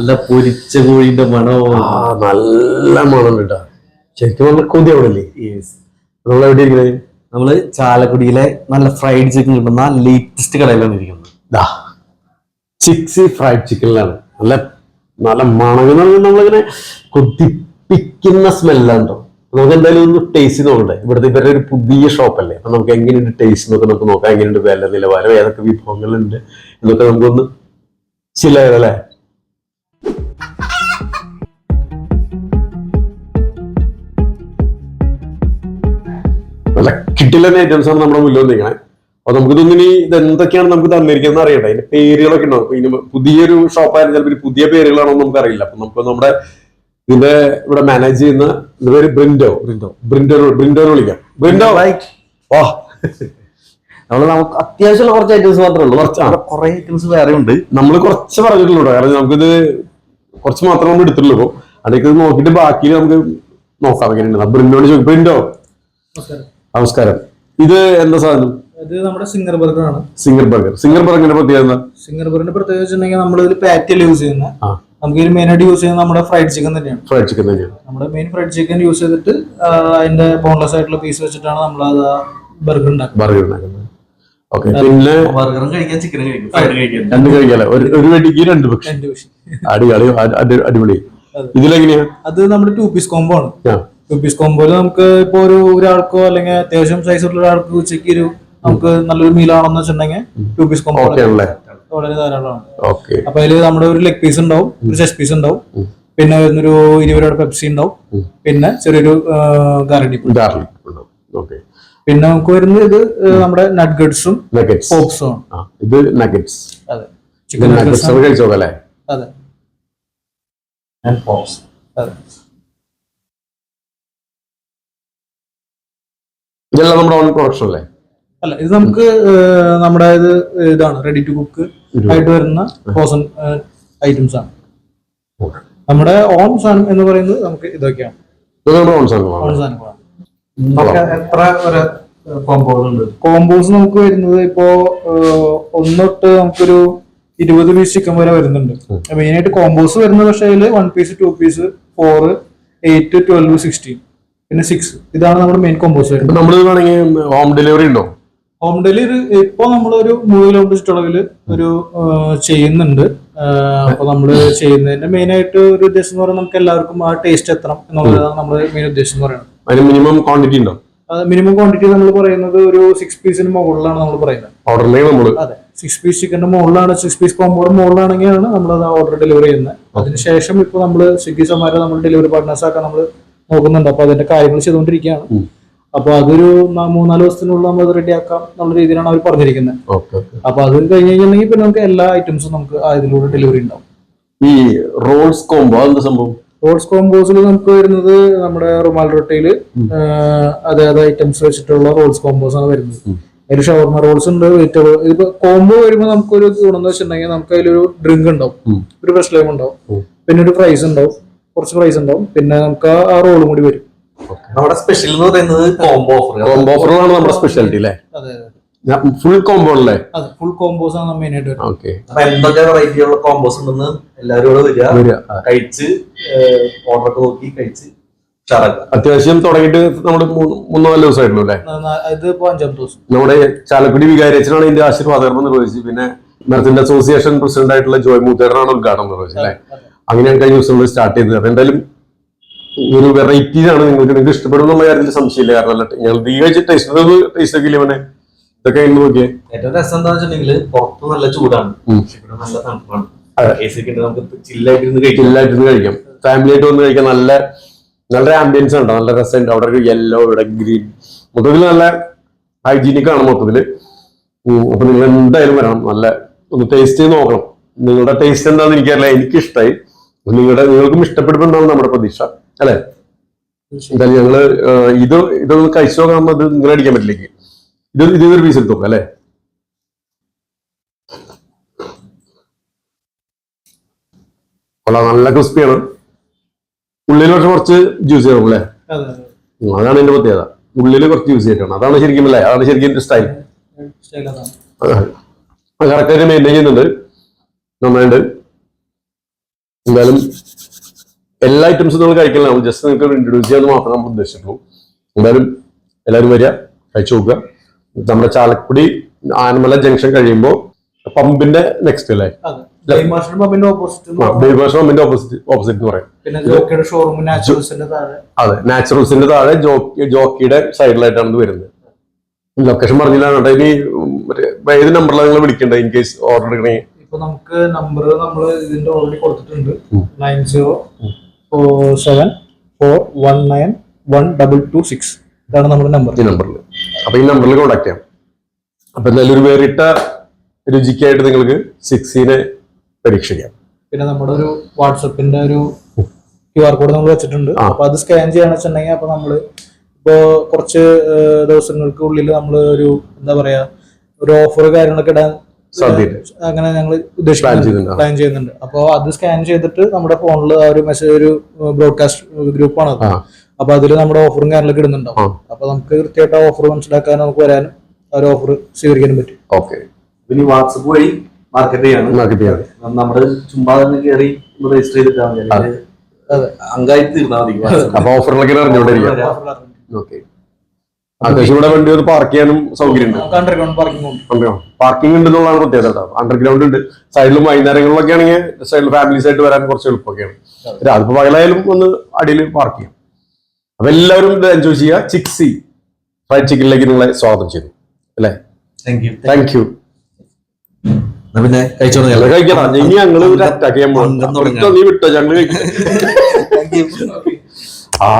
നല്ല പൊരിച്ച കോഴിന്റെ മണോ ആ നല്ല മണം കേട്ടോ ശരിക്കും പറഞ്ഞ കൊതി അവിടെ അല്ലേ നമ്മൾ എവിടെ ഇരിക്കുന്നത് നമ്മൾ ചാലക്കുടിയിലെ നല്ല ഫ്രൈഡ് ചിക്കൻ കിട്ടുന്ന ലേറ്റസ്റ്റ് കടയിലാണ് ഇരിക്കുന്നത്. ദാ ചിക്സി ഫ്രൈഡ് ചിക്കനിലാണ് നല്ല നല്ല മണങ്ങുന്ന പറഞ്ഞാൽ നമ്മളിങ്ങനെ കൊതിപ്പിക്കുന്ന സ്മെല്ലാണ്ടോ നമുക്ക് എന്തായാലും ഒന്ന് ടേസ്റ്റ് നോക്കട്ടെ ഇവിടുത്തെ ഇവരുടെ ഒരു പുതിയ ഷോപ്പല്ലേ അപ്പൊ നമുക്ക് എങ്ങനെയുണ്ട് ടേസ്റ്റ് എന്നൊക്കെ നമുക്ക് നോക്കാം. എങ്ങനെയുണ്ട് വില നിലവാരം ഏതൊക്കെ വിഭവങ്ങളുണ്ട് എന്നൊക്കെ നമുക്കൊന്ന് ചില നല്ല ഐറ്റംസ് ആണ് നമ്മുടെ മുന്നിൽ വന്നിരിക്കണേ. അപ്പൊ നമുക്ക് ഇതൊന്നിനി ഇത് എന്തൊക്കെയാണ് നമുക്ക് തന്നിരിക്കുന്നത് അറിയട്ടെ അതിന്റെ പേരുകളൊക്കെ ഉണ്ടാവും. ഇനി ഇതിന് പുതിയൊരു ഷോപ്പായിരുന്നു ചിലപ്പോൾ പുതിയ പേരുകളാണോ നമുക്ക് അറിയില്ല അപ്പൊ നമുക്ക് നമ്മുടെ ഇതിന്റെ ഇവിടെ മാനേജ് ചെയ്യുന്ന ഇതിന്റെ പേര് ബ്രിൻഡോ. ബ്രിൻഡോ. ബ്രിൻഡോ ബ്രിൻഡോ വിളിക്കാം. ബ്രിൻഡോ? വാ. നമ്മൾ നമുക്ക് അത്യാവശ്യമുള്ള കുറച്ച് ഐറ്റംസ് മാത്രമേ ഉള്ളൂ. കുറച്ച്, കുറെ ഐറ്റംസ് വേറെ ഉണ്ട്. നമ്മൾ കുറച്ച് പറഞ്ഞിട്ടുള്ളൂ. കാരണം നമുക്കിത് കുറച്ച് മാത്രം നമ്മൾ എടുത്തിട്ടുള്ളൂ. അപ്പൊ അതൊക്കെ നോക്കിയിട്ട് ബാക്കി നമുക്ക് നോക്കാം എങ്ങനെയുണ്ട്. ബ്രിൻഡോട് ചോദിക്കും. ബ്രിൻഡോ? നമസ്കാരം. ഇത് എന്താ സാധനം? ഇത് നമ്മുടെ സിംഗർ ബർഗർ ആണ്. Zinger burger. സിംഗർ ബർഗറിന്റെ പ്രത്യേകത സിംഗർ ബർഗറിന്റെ പ്രത്യേകത വെച്ചിട്ടുണ്ടെങ്കിൽ നമ്മൾ ഇതിൽ പാറ്റിൽ യൂസ് ചെയ്യുന്ന. നമുക്ക് ഇതിൽ മെയിൻ ആയിട്ട് യൂസ് ചെയ്യുന്നത് നമ്മുടെ ഫ്രൈഡ് ചിക്കൻ തന്നെയാണ്. ഫ്രൈഡ് ചിക്കൻ തന്നെയാണ്. നമ്മുടെ മെയിൻ ഫ്രൈഡ് ചിക്കൻ യൂസ് ചെയ്തിട്ട് അതിന്റെ ബോൺലെസ് ആയിട്ടുള്ള പീസ് വെച്ചിട്ടാണ് നമ്മൾ അത് ബർഗർ ഉണ്ടാക്കുന്നത്. ബർഗർ ഉണ്ടാക്കുന്നത്. ഓക്കെ പിന്നെ ബർഗറും കഴിക്കാൻ ചിക്കനും കഴിക്കും രണ്ട് ഒരു രണ്ട് പക്ഷി. അടിപൊളി അടി- അടി- അടിപൊളി. അതെ. ഇതിലെങ്ങനെയാ? അത് നമ്മുടെ ടു പീസ് കോംബോ ആണ്. ടു പീസ് കോംബോയിൽ നമുക്ക് ഇപ്പൊ ഒരു ഒരാൾക്കോ അല്ലെങ്കിൽ അത്യാവശ്യം സൈസ് ഉള്ള ഒരാൾക്ക് ഉച്ചയ്ക്ക് ഒരു നമുക്ക് നല്ലൊരു മീലാണെന്ന് വെച്ചിട്ടുണ്ടെങ്കിൽ ടു പീസ് കോമ്പോ വളരെ ധാരാളമാണ്. ഓക്കെ അപ്പൊ അതിൽ നമ്മുടെ ഒരു ലെഗ് പീസ് ഉണ്ടാവും ഒരു ചെസ്റ്റ് പീസ് ഉണ്ടാവും. പിന്നെ വരുന്നൊരു ഇരുപത് പെപ്സി ഉണ്ടാവും. പിന്നെ ചെറിയൊരു ഗാരണ്ടി ഗാർലിക് പിന്നെ നമുക്ക് വരുന്നത് ഇത് നമ്മുടെ നഡ്ഗഡ്സും ഗഡ്സും പോപ്സും ആണ്. ഇത് നഗറ്റ്സ് അതെ. ചിക്കൻ കഴിച്ചു അതെ. പോപ്സ് അതെ. ഇതെല്ലാം നമ്മുടെ ഓൺ പ്രൊഡക്ഷൻ അല്ലേ? അല്ല ഇത് നമുക്ക് നമ്മുടെ ഇത് ഇതാണ് റെഡി ടു കുക്ക് ആയിട്ട് വരുന്ന ഫ്രോസൺ ഐറ്റംസ് ആണ്. നമ്മുടെ ഓൺ സാധനം എന്ന് പറയുന്നത് നമുക്ക് ഇതൊക്കെയാണ്. ഓൺ സാധനങ്ങളാണ്. ഓൺ സാധനങ്ങളാണ് എത്ര ഒരു കോമ്പോളുണ്ട് കോമ്പോസ് നമുക്ക് വരുന്നത് ഇപ്പോ ഒന്നൊട്ട് നമുക്കൊരു ഇരുപത് പീസ് ചിക്കൻ വരെ വരുന്നുണ്ട്. മെയിൻ ആയിട്ട് കോമ്പോസ് വരുന്ന പക്ഷേ one piece two piece four eight twelve sixteen പിന്നെ സിക്സ് ഇതാണ് നമ്മുടെ മെയിൻ കോമ്പോസ് വരുന്നത് നമ്മൾ വേണമെങ്കിൽ ഹോം ഡെലിവറി ഉണ്ടോ? ഹോം ഡെലിവറി ഇപ്പൊ നമ്മളൊരു മൂന്ന് കിലോമീറ്റർ ചുറ്റളവിൽ ഒരു ചെയ്യുന്നുണ്ട്. അപ്പോൾ അപ്പൊ നമ്മൾ ചെയ്യുന്നതിന്റെ മെയിൻ ആയിട്ട് ഒരു ഉദ്ദേശം എന്ന് പറയുന്നത് നമുക്ക് എല്ലാവർക്കും ആ ടേസ്റ്റ് എത്തണം എന്നുള്ളതാണ് നമ്മുടെ മെയിൻ ഉദ്ദേശം എന്ന് പറയുന്നത്. അതിന് മിനിമം ക്വാണ്ടിറ്റി ഉണ്ടോ? മിനിമം ക്വാണ്ടിറ്റി നമ്മൾ പറയുന്നത് ഒരു സിക്സ് പീസിന് മുകളിലാണ് നമ്മൾ പറയുന്നത്. ഓർഡർ ഉണ്ടെങ്കിൽ നമ്മൾ അതെ. സിക്സ് പീസ് ചിക്കന്റെ മുകളിലാണ് സിക്സ് പീസ് കോമ്പോയുടെ മുകളിലാണെങ്കിലാണ് നമ്മൾ അത് ഓർഡർ ഡെലിവറി ചെയ്യുന്നത്. അതിനുശേഷം ഇപ്പൊ നമ്മൾ സ്വിഗ്ഗി സൊമാറ്റോ നമ്മൾ ഡെലിവറി പാർട്ട്നേഴ്സ് ആക്കാൻ നമ്മൾ നോക്കുന്നുണ്ട് അപ്പൊ അതിന്റെ കാര്യങ്ങൾ ചെയ്തുകൊണ്ടിരിക്കുകയാണ്. അപ്പൊ അതൊരു മൂന്നാൽ ദിവസത്തിനുള്ളിൽ നമ്മൾ റെഡി ആക്കാം എന്നുള്ള രീതിയിലാണ് അവർ പറഞ്ഞിരിക്കുന്നത്. അപ്പൊ അത് കഴിഞ്ഞ് കഴിഞ്ഞിട്ടുണ്ടെങ്കിൽ പിന്നെ നമുക്ക് എല്ലാ ഐറ്റംസും നമുക്ക് അതിലൂടെ ഇതിലൂടെ ഡെലിവറി ഉണ്ടാവും. ഈ റോൾസ് കോംബോ എന്താ സംഭവം? റോഡ്സ് കോംബോസിൽ നമുക്ക് വരുന്നത് നമ്മുടെ റുമാൽ റൊട്ടയിൽ അതായത് ഐറ്റംസ് വെച്ചിട്ടുള്ള റോൾസ് കോംബോസ് ആണ് വരുന്നത്. അതിൽ ഷവർമ റോൾസ് ഉണ്ട് വെജിറ്റബിൾ. ഇതിപ്പോ കോംബോ വരുമ്പോൾ നമുക്കൊരു ഗുണം എന്ന് വെച്ചിട്ടുണ്ടെങ്കിൽ നമുക്ക് അതിലൊരു ഡ്രിങ്ക് ഉണ്ടാവും ഒരു ഫ്രഷ് ലൈം ഉണ്ടാവും. പിന്നെ ഒരു ഫ്രൈസ് ഉണ്ടാവും. കുറച്ച് പ്രൈസ് ഉണ്ടാവും. പിന്നെ നമുക്ക് ആ റോളും കൂടി വരും. നമ്മുടെ സ്പെഷ്യൽ എന്ന് പറയുന്നത് കോംബോ ഓഫർ കോംബോ ഓഫറാണ് നമ്മുടെ സ്പെഷ്യാലിറ്റി അല്ലേ? അതെ ഫുൾ കോംബോ അല്ലേ അതെ ഫുൾ കോംബോസ് ആണ് മെയിൻ ആയിട്ട് ഓക്കെ. അപ്പൊ എന്തൊക്കെ വെറൈറ്റി ഉള്ള കോംബോസ് ഉണ്ടെന്ന് എല്ലാവരും കൂടെ വരിക. കഴിച്ച് ഓർഡർ ഒക്കെ നോക്കി കഴിച്ച് അത്യാവശ്യം തുടങ്ങിയിട്ട് നമ്മുടെ മൂന്നോ മൂന്ന് നാല് ദിവസമായിട്ടുള്ളൂ അല്ലേ? ഇത് അഞ്ചാം ദിവസം. നമ്മുടെ ചാലക്കുടി വികാരിച്ചനാണ് ഇതിന്റെ ആശീർവാദകർമ്മം നിർവഹിച്ചത് പിന്നെ മെർത്തിന്റെ അസോസിയേഷൻ പ്രസിഡന്റ് ആയിട്ടുള്ള ജോയ് മൂത്തേടനാണ് ഉദ്ഘാടനം നിർവഹിച്ചത് അല്ലേ? അങ്ങനെയാണ് കഴിഞ്ഞ ദിവസം സ്റ്റാർട്ട് ചെയ്തത്. അതെന്തായാലും ഒരു വെറൈറ്റി ആണ് നിങ്ങൾക്ക് നിങ്ങൾക്ക് ഇഷ്ടപ്പെടും എന്നുള്ള കാര്യത്തിൽ സംശയമില്ല കാരണം അല്ല ഞങ്ങൾ ഈ കഴിച്ച് ടേസ്റ്റ് ടേസ്റ്റ് ഒക്കെ ഇല്ലേ ഇതൊക്കെ ഇന്ന് നോക്കിയേ. ഏറ്റവും രസം എന്താ വെച്ചിട്ടുണ്ടെങ്കിൽ പുറത്ത് നല്ല ചൂടാണ്. ഇവിടെ നല്ല തണുപ്പാണ്. ചില്ലായിട്ടിരുന്ന് കഴിക്കാം. ഫാമിലി ആയിട്ട് വന്ന് കഴിക്കാൻ നല്ല നല്ല ആംബിയൻസ് ഉണ്ട് നല്ല രസമുണ്ട്. അവിടെ ഒരു യെല്ലോ ഇവിടെ ഗ്രീൻ മൊത്തത്തിൽ നല്ല ഹൈജീനിക് ആണ് മൊത്തത്തിൽ. അപ്പൊ നിങ്ങൾ എന്തായാലും വരണം. നല്ല ഒന്ന് ടേസ്റ്റ് ചെയ്ത് നോക്കണം. നിങ്ങളുടെ ടേസ്റ്റ് എന്താണെന്ന് എനിക്കറിയില്ല. എനിക്ക് ഇഷ്ടമായി നിങ്ങളുടെ നിങ്ങൾക്കും ഇഷ്ടപ്പെടുമെന്നാണ് നമ്മുടെ പ്രതീക്ഷ അല്ലെ? എന്തായാലും ഞങ്ങൾ ഇത് ഇതൊന്ന് കഴിച്ചു നോക്കാൻ അത് നിങ്ങൾ അടിക്കാൻ പറ്റില്ലെങ്കിൽ ഇത് ഇത് ഒരു പീസ് എടുത്തു നോക്കാം അല്ലെ? നല്ല ക്രിസ്പിയാണ് ഉള്ളിൽ പക്ഷെ കുറച്ച് ജ്യൂസ് ചെയ്യണം അല്ലേ? അതെ അതാണ് എന്റെ പ്രത്യേകത. ഉള്ളിൽ കുറച്ച് ജ്യൂസ് ചെയ്യണം അതാണ് ശരിക്കും അല്ലേ? അതാണ് ശരിക്കും എന്റെ സ്റ്റൈൽ കറക്റ്റ് ആയിട്ട് കറക്റ്റായിട്ട് മെയിന്റെയിൻ ചെയ്യുന്നുണ്ട്. നന്നായിട്ട്. എന്തായാലും എല്ലാ ഐറ്റംസും നമ്മൾ കഴിക്കലാണ് ജസ്റ്റ് നിങ്ങൾക്ക് ഇൻട്രൊഡ്യൂസ് ചെയ്യാൻ മാത്രമേ നമ്മൾ ഉദ്ദേശിച്ചിട്ടുള്ളൂ. എന്തായാലും എല്ലാവരും വരിക കഴിച്ചു നോക്കുക. നമ്മുടെ ചാലക്കുടി ആനമല ജംഗ്ഷൻ കഴിയുമ്പോൾ പമ്പിന്റെ നെക്സ്റ്റ് അല്ലേ? പമ്പിന്റെ ഓപ്പോസിറ്റ് ഓപ്പോസിറ്റ് എന്ന് പറയും. അതെ നാച്ചുറൽസിന്റെ താഴെ ജോക്കിയുടെ സൈഡിലായിട്ടാണ് ഇത് വരുന്നത്. ലൊക്കേഷൻ പറഞ്ഞില്ല. ഇനി ഏത് നമ്പറിലാണ് നിങ്ങൾ വിളിക്കേണ്ടത്? ഇൻ കേസ് ഓർഡർ എടുക്കണമെങ്കിൽ ഇപ്പൊ നമുക്ക് നമ്പർ നമ്മൾ ഇതിന്റെ ഓൾറെഡി കൊടുത്തിട്ടുണ്ട്. Nine zero seven four one nine one double two six ഇതാണ് നമ്മുടെ നമ്പർ ഈ നമ്പറിൽ അപ്പൊ ഈ നമ്പറിൽ കോൺടാക്ട് ചെയ്യാം. അപ്പൊ എന്തായാലും ഒരു വേറിട്ട രുചിക്കായിട്ട് നിങ്ങൾക്ക് സിക്സിനെ പരീക്ഷിക്കാം. പിന്നെ നമ്മുടെ ഒരു വാട്സപ്പിന്റെ ഒരു ക്യു ആർ കോഡ് നമ്മൾ വെച്ചിട്ടുണ്ട്. അപ്പൊ അത് സ്കാൻ ചെയ്യാന്ന് വെച്ചിട്ടുണ്ടെങ്കിൽ അപ്പൊ നമ്മൾ ഇപ്പോ കുറച്ച് ദിവസങ്ങൾക്ക് ഉള്ളിൽ നമ്മൾ ഒരു എന്താ പറയാ ഒരു ഓഫർ കാര്യങ്ങളൊക്കെ ഇടാൻ അങ്ങനെ ഞങ്ങൾ ഉദ്ദേശിക്കുന്നുണ്ട് പ്ലാൻ ചെയ്യുന്നുണ്ട്. അപ്പോൾ അത് സ്കാൻ ചെയ്തിട്ട് നമ്മുടെ ഫോണിൽ ആ ഒരു മെസ്സേജ് ഒരു ബ്രോഡ്കാസ്റ്റ് ഗ്രൂപ്പാണ് അത്. ആ. അപ്പൊ അതിൽ നമ്മുടെ ഓഫറും കാര്യങ്ങളൊക്കെ ഇടുന്നുണ്ടാവും. അപ്പൊ നമുക്ക് കൃത്യമായിട്ട് ആ ഓഫർ മനസ്സിലാക്കാൻ നമുക്ക് വരാനും ആ ഒരു ഓഫർ സ്വീകരിക്കാനും പറ്റും. ഓക്കെ. പിന്നെ വാട്സപ്പ് വഴി മാർക്കറ്റ് ചെയ്യാണ്. മാർക്കറ്റ് ചെയ്യാണ്. നമ്മുടെ ചുമ്മാ തന്നെ കയറി രജിസ്റ്റർ ചെയ്തിട്ടാണ് അങ്കായി തീർന്നാൽ മതി. WhatsApp. അപ്പൊ ഓഫറിലൊക്കെ അറിഞ്ഞുകൊണ്ടിരിക്കാം. ഓക്കെ. അത്യാവശ്യം ഇവിടെ വണ്ടി ഒന്ന് പാർക്ക് ചെയ്യാനും സൗകര്യമുണ്ട്. നമുക്ക് അണ്ടർഗ്രൗണ്ട് പാർക്കിംഗ് ഉണ്ട്. പാർക്കിംഗ് ഉണ്ട് എന്നുള്ളതാണ് പ്രത്യേകത അണ്ടർഗ്രൗണ്ട് ഉണ്ട്. സൈഡിലും വൈകുന്നേരങ്ങളിലൊക്കെ ആണെങ്കിൽ സൈഡിൽ ഫാമിലീസ് ആയിട്ട് വരാൻ കുറച്ച് എളുപ്പമൊക്കെയാണ്. രാത്രി പകലായാലും ഒന്ന് അടിയിൽ പാർക്ക് ചെയ്യാം. അപ്പൊ എല്ലാവരും ഇത് എൻജോയ് ചെയ്യുക. ചിക്സി ഫ്രൈഡ് ചിക്കനിലേക്ക് നിങ്ങളെ സ്വാഗതം ചെയ്തു അല്ലേ? Thank you. താങ്ക് യു പിന്നെ കഴിച്ചോളൂ കഴിക്കണം. ഇനി ഞങ്ങൾ അറ്റാക്ക് ചെയ്യാൻ പോകും. നീ വിട്ടോ ഞങ്ങൾ കഴിക്കാം. ആ.